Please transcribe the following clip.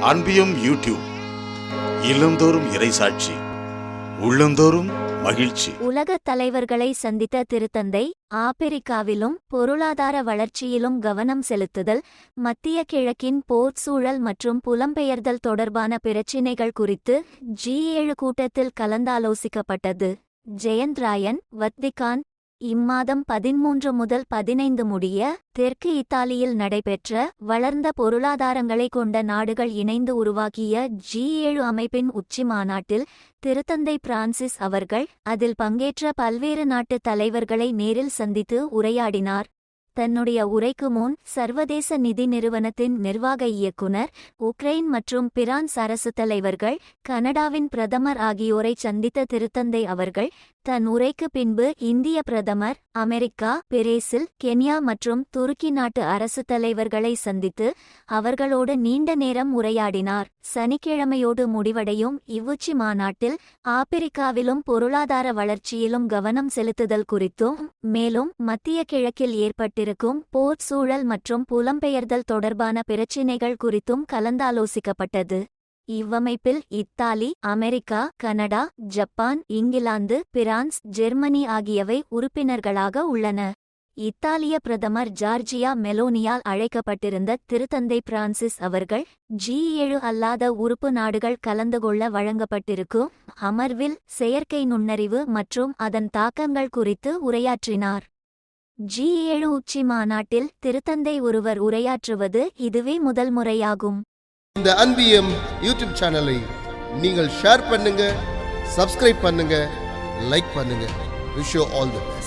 அன்பியும் YouTube இல்லந்தோறும் இறைசாட்சி உள்ளந்தோறும் மகிழ்ச்சி. உலக தலைவர்களை சந்தித்த திருத்தந்தை ஆப்பிரிக்காவிலும் பொருளாதார வளர்ச்சியிலும் கவனம் செலுத்துதல் மத்திய கிழக்கின் போர் சூழல் மற்றும் புலம்பெயர்தல் தொடர்பான பிரச்சினைகள் குறித்து ஜி ஏழு கூட்டத்தில் கலந்தாலோசிக்கப்பட்டது. ஜெயந்த் ராயன் வத்திகான் இம்மாதம் பதிமூன்று முதல் பதினைந்து முடிய தெற்கு இத்தாலியில் நடைபெற்ற வளர்ந்த பொருளாதாரங்களை கொண்ட நாடுகள் இணைந்து உருவாக்கிய ஜி ஏழு அமைப்பின் உச்சி மாநாட்டில் திருத்தந்தை பிரான்சிஸ் அவர்கள் அதில் பங்கேற்ற பல்வேறு நாட்டு தலைவர்களை நேரில் சந்தித்து உரையாடினார். தன்னுடைய உரைக்கு முன் சர்வதேச நிதி நிறுவனத்தின் நிர்வாக இயக்குனர் உக்ரைன் மற்றும் பிரான்ஸ் அரசு தலைவர்கள் கனடாவின் பிரதமர் ஆகியோரை சந்தித்த திருத்தந்தை அவர்கள் தன் உரைக்கு பின்பு இந்திய பிரதமர் அமெரிக்கா பிரேசில் கென்யா மற்றும் துருக்கி நாட்டு அரசு தலைவர்களை சந்தித்து அவர்களோடு நீண்ட நேரம் உரையாடினார். சனிக்கிழமையோடு முடிவடையும் இவ்வுச்சி மாநாட்டில் ஆப்பிரிக்காவிலும் பொருளாதார வளர்ச்சியிலும் கவனம் செலுத்துதல் குறித்தும் மேலும் மத்திய கிழக்கில் ஏற்பட்டிருக்கும் போர் சூழல் மற்றும் புலம்பெயர்தல் தொடர்பான பிரச்சினைகள் குறித்தும் கலந்தாலோசிக்கப்பட்டது. இவ்வமைப்பில் Italy America Canada Japan England France Germany ஆகியவை உறுப்பினர்களாக உள்ளன. இத்தாலிய பிரதமர் ஜார்ஜியா மெலோனியால் அழைக்கப்பட்டிருந்த திருத்தந்தை பிரான்சிஸ் அவர்கள் ஜி ஏழு அல்லாத உறுப்பு நாடுகள் கலந்து கொள்ள வழங்கப்பட்டிருக்கும் அமர்வில் செயற்கை நுண்ணறிவு மற்றும் அதன் தாக்கங்கள் குறித்து உரையாற்றினார். ஜி ஏழு உச்சி மாநாட்டில் திருத்தந்தை ஒருவர் உரையாற்றுவது இதுவே முதல் முறையாகும். இந்த அன்பியம் யூடியூப் சேனலை நீங்கள் ஷேர் பண்ணுங்க சப்ஸ்கிரைப் பண்ணுங்க லைக் பண்ணுங்க. Wish all the best